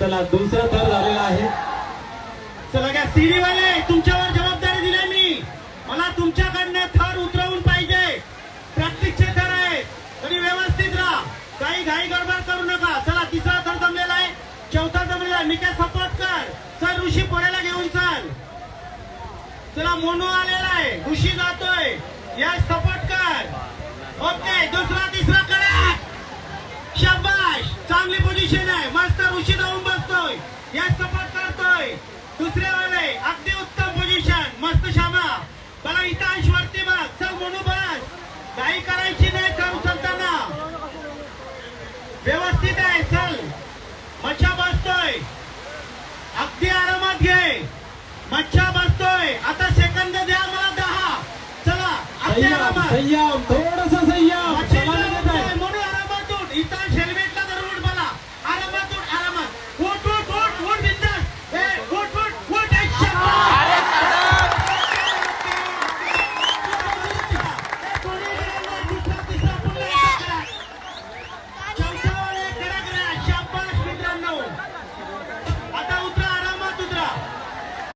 चला दुसरं थर झालेलं आहे. चला काय सिरीवाले तुमच्यावर जबाबदारी दिली मी. मला तुमच्याकडनं थर उतरवून पाहिजे. प्रॅक्टिसचे थर आहे. तरी व्यवस्थित राहा. काही घाई गडबड करू नका. चला तिसरा थर जमलेला आहे. चौथा जमलेला आहे. मी काय सपोर्ट कर. चल ऋषी पोळ्याला घेऊन चल. चला मोनू आलेला आहे. ऋषी जातोय. या सपोर्ट कर. ओके दुसरा तिसरा करा शाबाश. चांगली पोझिशन आहे. मस्त ऋषी जाऊन या सपोर्ट करतोय. दुसऱ्या वाले अगदी उत्तम पोझिशन मस्त शाबा मला अंश वरती बघ. चल म्हणू बस. काही करायची नाही कर उचलताना व्यवस्थित आहे चल. मच्छा बसतोय. अगदी आरामात घे. मच्छा बसतोय. आता सेकंद द्या मला दहा. चला अगदी आरामात.